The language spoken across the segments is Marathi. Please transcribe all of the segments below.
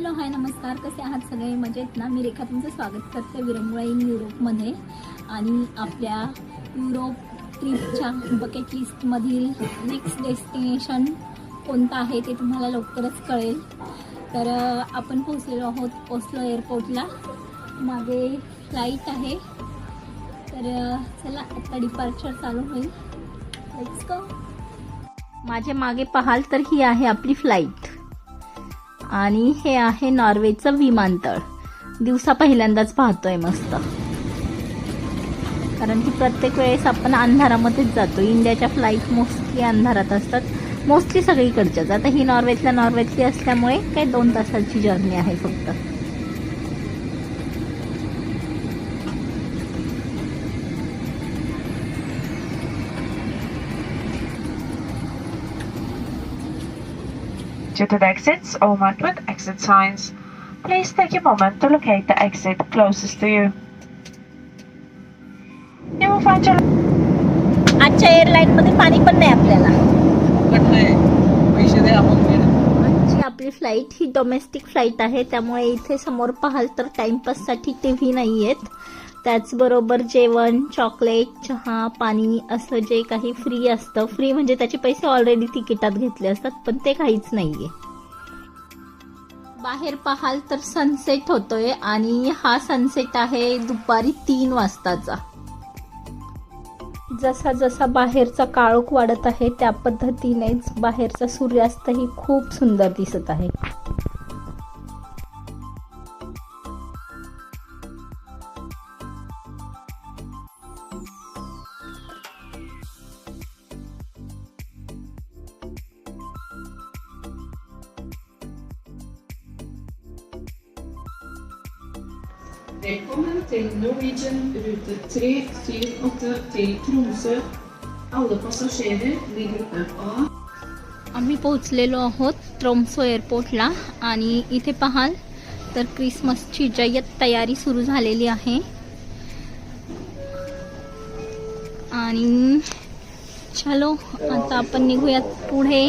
हॅलो हाय नमस्कार. कसे आहात सगळे? मजेत ना? मी रेखा तुमचं स्वागत करते विरंगुळा इन युरोपमध्ये. आणि आपल्या युरोप ट्रिपच्या बकेट लिस्टमधील नेक्स्ट डेस्टिनेशन कोणतं आहे ते तुम्हाला लवकरच कळेल. तर आपण पोहोचलेलो आहोत ओस्लो एअरपोर्टला मागे फ्लाईट आहे. तर चला आता डिपार्चर चालू होईल. लेट्स गो माझे मागे पाहाल तर ही आहे आपली फ्लाईट आणि हे आहे नॉर्वेचं विमानतळ. दिवसा पहिल्यांदाच पाहतोय मस्त. कारण की प्रत्येक वेळेस आपण अंधारामध्येच जातो. इंडियाच्या फ्लाईट मोस्टली अंधारात असतात. मोस्टली सगळीकडच्याच. आता ही नॉर्वेतल्या नॉर्वेतली असल्यामुळे काही दोन तासाची जर्नी आहे फक्त. Due to the exits or marked with exit signs, please take a moment to locate the exit closest to you. You will find your आजच्या एअरलाईन मध्ये पाणी पण नाही आपल्याला आपली फ्लाईट ही डोमेस्टिक फ्लाईट आहे त्यामुळे इथे समोर पाहाल तर टाइमपाससाठी टी व्ही नाही आहेत त्याचबरोबर जेवण चॉकलेट चहा पाणी असं जे काही फ्री असतं. फ्री म्हणजे त्याचे पैसे ऑलरेडी तिकिटात घेतले असतात पण ते काहीच नाहीये. बाहेर पाहाल तर सनसेट होतोय आणि हा सनसेट आहे दुपारी तीन वाजताचा. जसा जसा बाहेरचा काळोख वाढत आहे त्या पद्धतीनेच बाहेरचा सूर्यास्तही खूप सुंदर दिसत आहे. Velkommen til Norwegian rute 378 til Tromsø. Alle passasjerer i gruppe A. आम्ही पोहोचलेलो आहोत ट्रोम्सो एअरपोर्टला आणि इथे पाहाल तर क्रिसमसची जय्यत तयारी सुरू झालेली आहे. आणि चलो आता आपण निघूयात पुढे.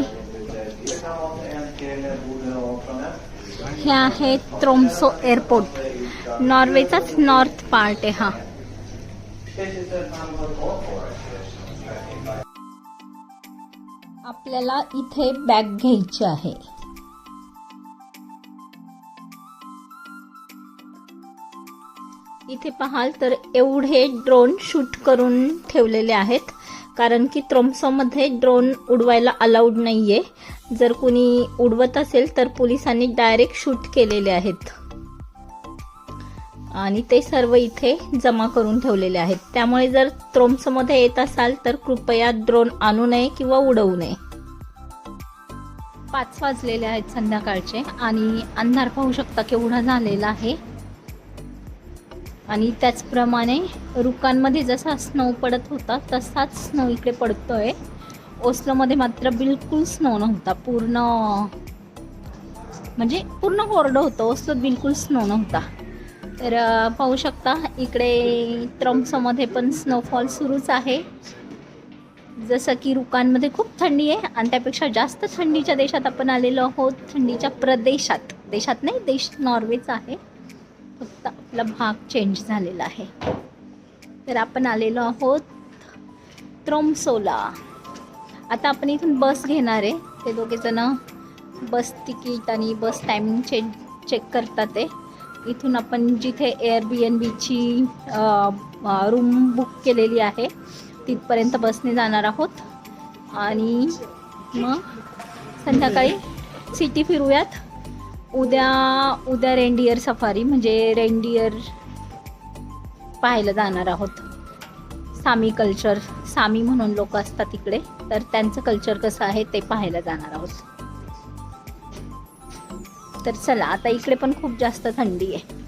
हे आहे त्रोम्सो एअरपोर्ट नॉर्वेचाच नॉर्थ पार्ट आहे हा. आपल्याला इथे बॅग घ्यायची आहे. इथे पाहाल तर एवढे ड्रोन शूट करून ठेवलेले आहेत कारण की त्रोमसोमध्ये ड्रोन उडवायला अलाउड नाहीये. जर कुणी उडवत असेल तर पोलिसांनी डायरेक्ट शूट केलेले आहेत. आणि ते सर्व इथे जमा करून ठेवलेले आहेत. त्यामुळे जर त्रोमसमध्ये येत असाल तर कृपया ड्रोन आणू नये किंवा उडवू नये. पाच वाजलेले आहेत संध्याकाळचे आणि अंधार पाहू शकता केवढा झालेला आहे. आणि त्याचप्रमाणे रुकांमध्ये जसा स्नो पडत होता तसाच स्नो इकडे पडतोय. ओस्लोमध्ये मात्र बिलकुल स्नो नव्हता पूर्ण म्हणजे पूर्ण कोरडं होतं. ओस्लोत बिलकुल स्नो नव्हता. तर पाहू शकता इकडे त्रम्सोमध्ये पण स्नोफॉल सुरूच आहे. जसं की रुकांमध्ये खूप थंडी आहे आणि त्यापेक्षा जास्त थंडीच्या देशात आपण आलेलो आहोत. थंडीच्या प्रदेशात. देशात नाही देश नॉर्वेचा आहे. फक्त आपला भाग चेंज झालेला आहे. तर आपण आलेलो आहोत त्रोम्सोला आता आपण इथून बस घेणार आहे. ते दोघे जण बस तिकीट आणि बस टायमिंग चेंज चेक करतात ते. इथून आपण जिथे एअर बी एन बीची रूम बुक केलेली आहे तिथपर्यंत बसने जाणार आहोत. आणि मग संध्याकाळी सिटी फिरूयात. उद्या उद्या रेंडियर सफारी म्हणजे रेंडियर पाहायला जाणार आहोत. सामी कल्चर सामी म्हणून लोक असतात इकडे तर त्यांचं कल्चर कसं आहे ते पाहायला जाणार आहोत. तर चला आता इकडे पण खूप जास्त थंडी आहे.